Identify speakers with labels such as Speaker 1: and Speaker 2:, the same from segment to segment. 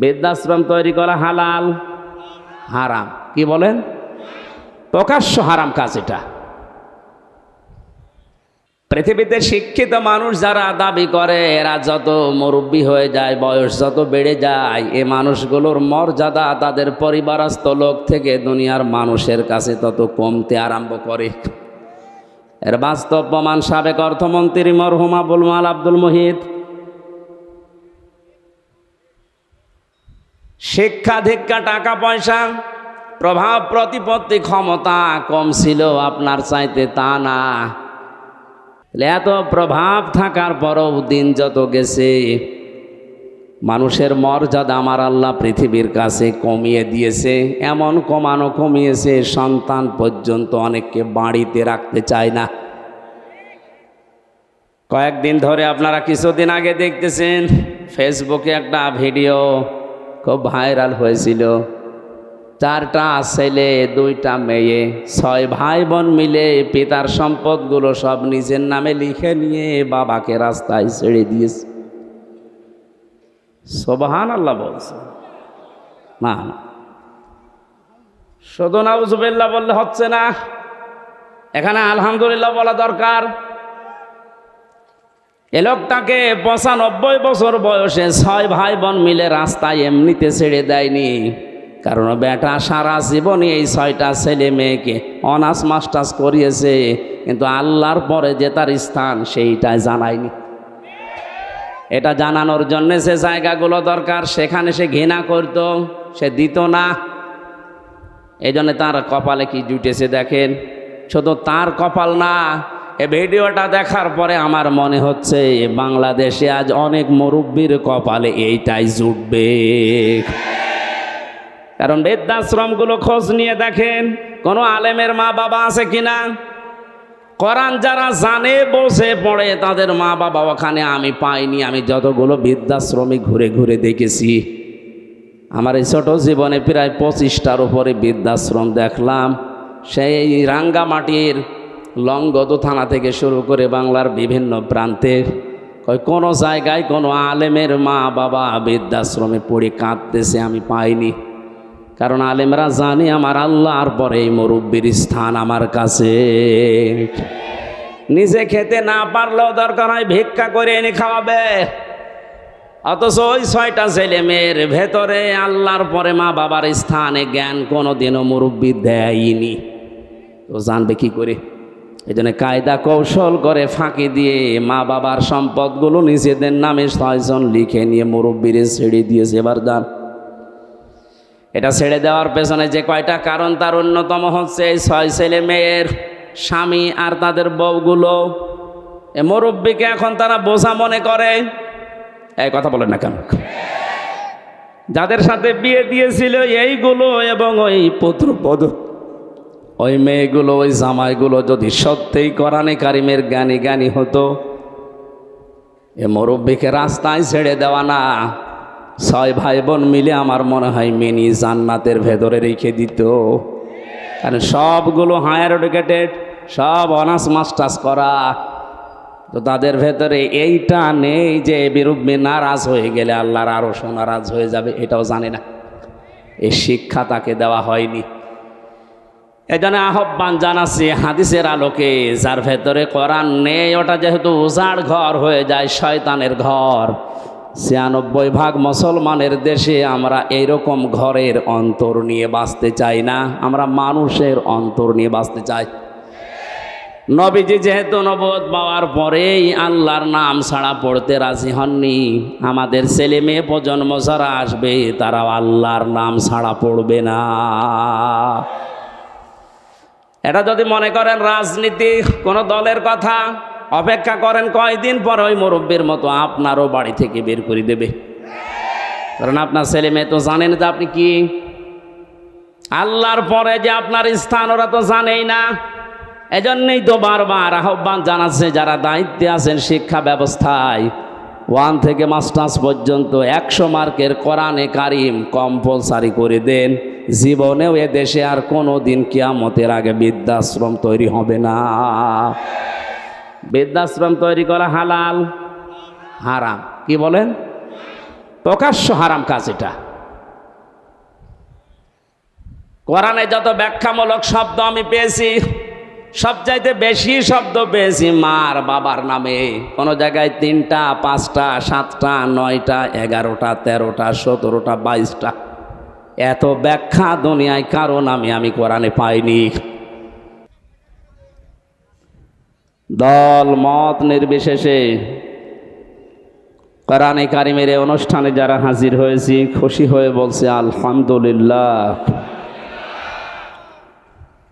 Speaker 1: বৃদ্ধাশ্রম তৈরি করা হালাল? হারাম। কি বলেন? প্রকাশ্য হারাম কাজ এটা। পৃথিবীতে শিক্ষিত মানুষ যারা দাবি করে, এরা যত মুরব্বী হয়ে যায়, বয়স যত বেড়ে যায়, এ মানুষগুলোর মর্যাদা তাদের পরিবারস্থ লোক থেকে দুনিয়ার মানুষের কাছে তত কমতে আরম্ভ করে। এর বাস্তব প্রমাণ সাবেক অর্থমন্ত্রী মরহুম আবুল মাল আব্দুল মুহিত শিক্ষা দীক্ষা টাকা পয়সা প্রভাব, প্রতিপত্তি ক্ষমতা কম ছিল, আপনার চাইতে তা না। এত প্রভাব থাকার পরও দিন যত গেছে, মানুষের মর্যাদা আমার আল্লাহ পৃথিবীর কাছে কমিয়ে দিয়েছে। এমন কমানো কমিয়েছে, সন্তান পর্যন্ত অনেককে বাড়িতে রাখতে চায় না। কয়েকদিন ধরে আপনারা কিছুদিন আগে দেখতেছেন ফেসবুকে একটা ভিডিও খুব ভাইরাল হয়েছিল। চারটা ছেলে, দুইটা মেয়ে, ছয় ভাই বোন মিলে পিতার সম্পদগুলো সব নিজের নামে লিখে নিয়ে বাবাকে রাস্তায় ছেড়ে দিয়েছে। সোবাহান আল্লাহ বলছে। না না। শুধু নাউজুবিল্লাহ বললে হচ্ছে না। এখানে আলহামদুলিল্লাহ বলা দরকার। এ লোকটাকে পঁচানব্বই বছর বয়সে ছয় ভাই বোন মিলে রাস্তায় এমনিতে ছেড়ে দেয়নি। কারণ বেটা সারা জীবনে এই ছয়টা ছেলে মেয়েকে অনার্স মাস্টার্স করিয়েছে। কিন্তু আল্লাহর পরে যে তার স্থান, সেইটাই জানায়নি। এটা জানানোর জন্য সে জায়গাগুলো দরকার। সেখানে সে ঘৃণা করত, সে দিত না। এই জন্য তার কপালে কি জুটেছে দেখেন? শুধু তার কপাল না এ ভিডিওটা দেখার পরে আমার মনে হচ্ছে বাংলাদেশে আজ অনেক মুরব্বীর কপালে এইটাই জুটবে। কারণ বৃদ্ধাশ্রমগুলো খোঁজ নিয়ে দেখেন, কোনো আলেমের মা বাবা আছে কিনা? করান যারা জানে, বসে পড়ে, তাদের মা বাবা ওখানে, আমি পাইনি, আমি যতগুলো বৃদ্ধাশ্রমে ঘুরে ঘুরে দেখেছি। আমার এই ছোট জীবনে প্রায় পঁচিশটার উপরে বৃদ্ধাশ্রম দেখলাম। সেই রাঙ্গামাটির লঙ্গদ থানা থেকে শুরু করে বাংলার বিভিন্ন প্রান্তে কই কোনো জায়গায় কোনো আলেমের মা বাবা বৃদ্ধাশ্রমে পড়ে কাঁদতেছে, আমি পাইনি। কারণ আলেমরা জানে আমার আল্লাহর পরে এই মুরব্বীর স্থান আমার কাছে। নিজে খেতে না পারলেও দরকার হয় ভিক্ষা করে এনে খাওয়াবে। অথচ ওই ছয়টা ছেলে মেয়ের ভেতরে আল্লাহর পরে মা বাবার স্থানে জ্ঞান কোনো দিনও মুরব্বী দেয়নি। তো জানবে কি করে? এই জন্য কায়দা কৌশল করে ফাঁকি দিয়ে মা বাবার সম্পদগুলো নিজেদের নামে ছয়জন লিখে নিয়ে মুরব্বীরে ছেড়ে দিয়েছে এবার দান এটা ছেড়ে দেওয়ার পেছনে যে কয়টা কারণ, তার অন্যতম হচ্ছে এই ছয় ছেলে মেয়ের স্বামী আর তাদের বউগুলো। এ মুরব্বীকে এখন তারা বোঝা মনে করে, এই কথা বলেন না কেন? যাদের সাথে বিয়ে দিয়েছিল এইগুলো এবং ওই পুত্রপদ ওই মেয়েগুলো, ওই জামাইগুলো যদি সত্যিই কোরআনে কারিমের জ্ঞানী জ্ঞানী হতো, এ মুরব্বীকে রাস্তায় ছেড়ে দেওয়া না। ছয় ভাই বোন মিলে আমার মনে হয় মিনি জান্নাতের ভেতরে রেখে দিত। কারণ সবগুলো হায়ার এডুকেটেড, সব অনার্স মাস্টার্স করা। তো তাদের ভেতরে এইটা নেই যে বিরুদ্ধে নারাজ হয়ে গেলে আল্লাহর আরও নারাজ হয়ে যাবে, এটাও জানে না। এই শিক্ষা তাকে দেওয়া হয়নি। এজন্য আহ্বান জানাচ্ছি, হাদিসের আলোকে, যার ভেতরে কোরআন নেই, ওটা যেহেতু উজাড় ঘর হয়ে যায়, শয়তানের ঘর। ছিয়ানব্বই ভাগ মুসলমানের দেশে আমরা এইরকম ঘরের অন্তর নিয়ে বাঁচতে চাই না, আমরা মানুষের অন্তর নিয়ে বাঁচতে চাই। নবীজি যেহেতু নবদ পাওয়ার পরেই আল্লাহর নাম ছাড়া পড়তে রাজি হননি, আমাদের ছেলে মেয়ে প্রজন্ম যারা আসবে, তারাও আল্লাহর নাম ছাড়া পড়বে না। এটা যদি মনে করেন রাজনীতি, কোনো দলের কথা, অপেক্ষা করেন কয়দিন পর ওই মুরব্বীর মতো আপনারও বাড়ি থেকে বের করে দেবে। কারণ আপনার ছেলে মেয়ে তো জানেন যে আপনি কি? আল্লাহর পরে যে আপনার স্থান, ওরা তো জানেই না। এজন্যই তো বারবার আহ্বান জানাচ্ছে, যারা দায়িত্বে আছেন শিক্ষা ব্যবস্থায়, ওয়ান থেকে মাস্টার্স পর্যন্ত একশো মার্কের কোরআনে কারিম কম্পালসারি করে দেন। জীবনেও এ দেশে আর কোনো দিন কিয়ামতের আগে বৃদ্ধাশ্রম তৈরি হবে না। বৃদ্ধাশ্রম তৈরি করা হালাল? হারাম। কি বলেন? প্রকাশ্য হারাম কাজ এটা। কোরআনে যত ব্যাখ্যামূলক শব্দ আমি পেয়েছি, সবচাইতে বেশি শব্দ পেয়েছি মার বাবার নামে। কোনো জায়গায় তিনটা, পাঁচটা, সাতটা, নয়টা, এগারোটা, তেরোটা, সতেরোটা, বাইশটা। এত ব্যাখ্যা দুনিয়ায় কারণ আমি আমি কোরআনে পাইনি। দল, মত নির্বিশেষে কোরআনে কারিমের অনুষ্ঠানে যারা হাজির হয়েছি, খুশি হয়ে বলছে, আলহামদুলিল্লাহ।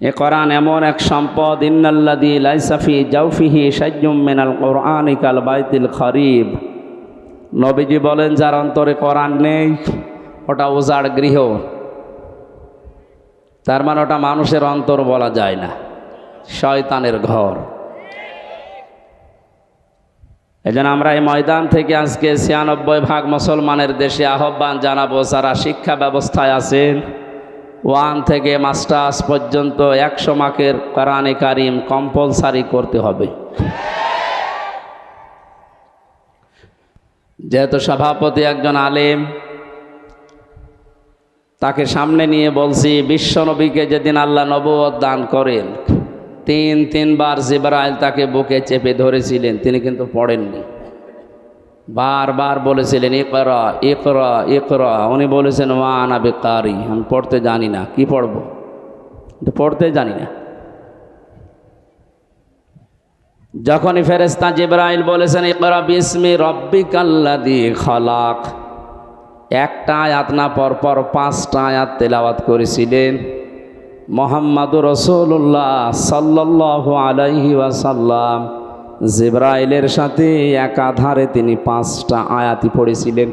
Speaker 1: এ কোরআন এমন এক সম্পদ ইন্নাল্লাদি লাইসাফি জাউফিহি সাজ্জুম মিনাল কোরআন কাল বাইতিল খরিব। নবীজি বলেন, যার অন্তরে কোরআন নেই ওটা উজাড় গৃহ। তার মানে ওটা মানুষের অন্তর বলা যায় না, শয়তানের ঘর। এজন্য আমরা এই ময়দান থেকে আজকে ছিয়ানব্বই ভাগ মুসলমানের দেশে আহ্বান জানাব, যারা শিক্ষা ব্যবস্থায় আছেন, ওয়ান থেকে মাস্টার্স পর্যন্ত একশো মাকের কোরআনে কারিম কম্পালসারি করতে হবে। যেহেতু সভাপতি একজন আলেম তাকে সামনে নিয়ে বলছি, বিশ্বনবীকে যেদিন আল্লাহ নবুয়ত দান করেন, তিন, তিনবার জিবরাইল তাকে বুকে চেপে ধরেছিলেন, তিনি কিন্তু পড়েননি। বারবার বলেছিলেন, ইকরা ইকরা ইকরা। উনি বলেছেন ওয়ান আবে কারি আমি পড়তে জানি না, কি পড়ব? পড়তে জানি না। যখনই ফেরেস্তা জিব্রাইল বলেছেন, ইকরা বিসমি রব্বিকাল্লাদি খলাক একটা আয়াত না, পরপর পাঁচটা আয়াত তেলাওয়াত করেছিলেন। মোহাম্মদুর রসুল্লাহ সাল্লাহ আলাইহি ওয়াসাল্লাম জিব্রাইলের সাথে একাধারে তিনি পাঁচটা আয়াতি পড়েছিলেন।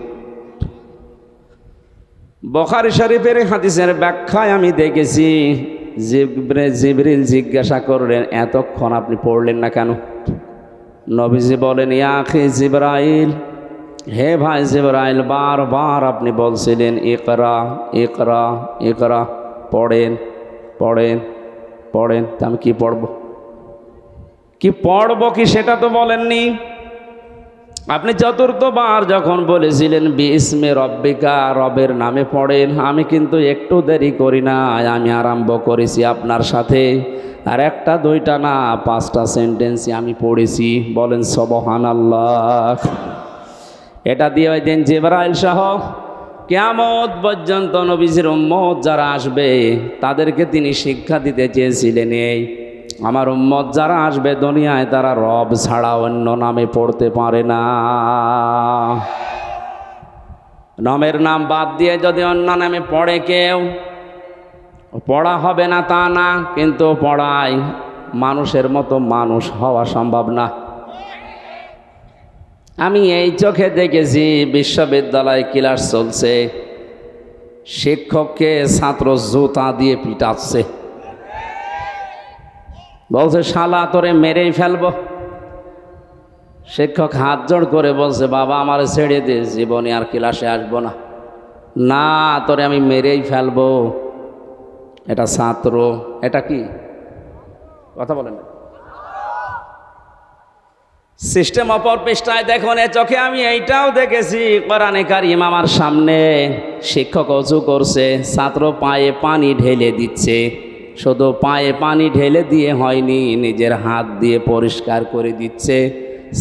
Speaker 1: বখারি শরীফের হাদিসের ব্যাখ্যায় আমি দেখেছি, জিব্রে, জিবরিল জিজ্ঞাসা করলেন, এতক্ষণ আপনি পড়লেন না কেন? নবীজি বলেন ইয়াখি জিব্রাইল হে ভাই জিব্রাইল, বারবার আপনি বলছিলেন, ইকরা ইকরা ইকরা, পড়েন পড়েন পড়েন। তা আমি কি পড়ব? কি পড়ব কি সেটা তো বলেননি। আপনি চতুর্থবার যখন বলেছিলেন বিসমে রব্বিকা, রবের নামে পড়েন। আমি কিন্তু একটু দেরি করি না আমি আরম্ভ করেছি আপনার সাথে। আর একটা, দুইটা না, পাঁচটা সেন্টেন্সই আমি পড়েছি। বলেন সবহান আল্লাহ এটা দিয়ে দিন জেবরাইল সহ কেয়ামত পর্যন্ত নবীজির উম্মত যারা আসবে, তাদেরকে তিনি শিক্ষা দিতে চেয়েছিলেন এই। আমার উম্মত যারা আসবে দুনিয়ায় তারা রব ছাড়া অন্য নামে পড়তে পারে না। নামের নাম বাদ দিয়ে যদি অন্য নামে পড়ে কেউ, পড়া হবে না তা না, কিন্তু পড়ায় মানুষের মতো মানুষ হওয়া সম্ভব না। আমি এই চোখে দেখেছি বিশ্ববিদ্যালয় ক্লাস চলছে। শিক্ষককে ছাত্র জুতা দিয়ে পিটাচ্ছে। বলছে, শালা, তোরে মেরেই ফেলব। শিক্ষক হাত জোড় করে বলছে, বাবা, আমার ছেড়ে দে, জীবনে আর ক্লাসে আসব না। না, তোরে আমি মেরেই ফেলব। এটা ছাত্র, এটা কি? কথা বলেন না। সিস্টেম অপর পৃষ্ঠায় দেখুন এ চোখে আমি এইটাও দেখেছি, কোরআনে কারিম আমার সামনে শিক্ষক অজু করছে, ছাত্র পায়ে পানি ঢেলে দিচ্ছে। শুধু পায়ে পানি ঢেলে দিয়ে হয়নি, নিজের হাত দিয়ে পরিষ্কার করে দিচ্ছে।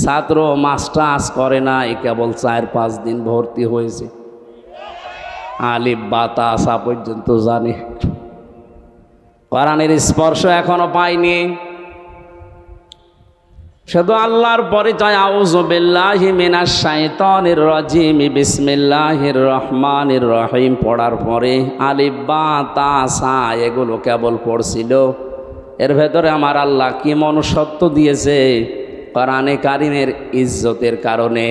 Speaker 1: ছাত্র মাস্টার্স করে না, এ কেবল চার পাঁচ দিন ভর্তি হয়েছে। আলিফ বাতা আসা পর্যন্ত জানে। কোরআনের স্পর্শ এখনও পাইনি। শুধু আল্লাহর পরিচয় আউজবিল্লাহি মিনাশ শাইতানির রাজিম, বিসমিল্লাহির রহমানির রহিম। পড়ার পরে আলিফ, বা এগুলো কেবল পড়ছিল। এর ভেতরে আমার আল্লাহ কি মনুষ্যত্ব দিয়েছে? কোরআনে কারিমের ইজ্জতের কারণে।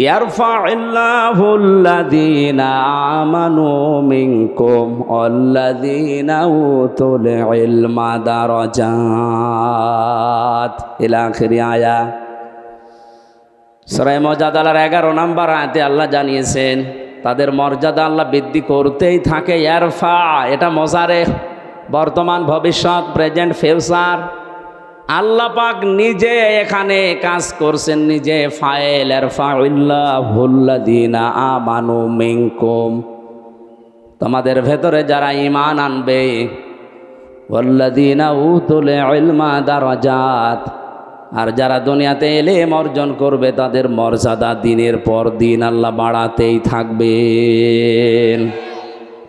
Speaker 1: يرفع الله الذين آمنوا منكم والذين أوتوا العلم درجات إلى آخر آية সরাই মজাদালার এগারো নাম্বার আয়তে আল্লাহ জানিয়েছেন তাদের মর্যাদা আল্লাহ বৃদ্ধি করতেই থাকে ইয়ারফা এটা মজারে বর্তমান ভবিষ্যৎ প্রেজেন্ট ফিউচার আল্লাহ পাক নিজে এখানে কাজ করছেন, নিজে ফাইল আর ফাউল্লাহুল্লাদিনা আমানু মিনকুম। তোমাদের ভেতরে যারা ইমান আনবে ওয়াল্লাদিনা উতুলে ইলমা দারাজাত। আর যারা দুনিয়াতে এলেম অর্জন করবে, তাদের মর্যাদা দিনের পর দিন আল্লাহ বাড়াতেই থাকবেন।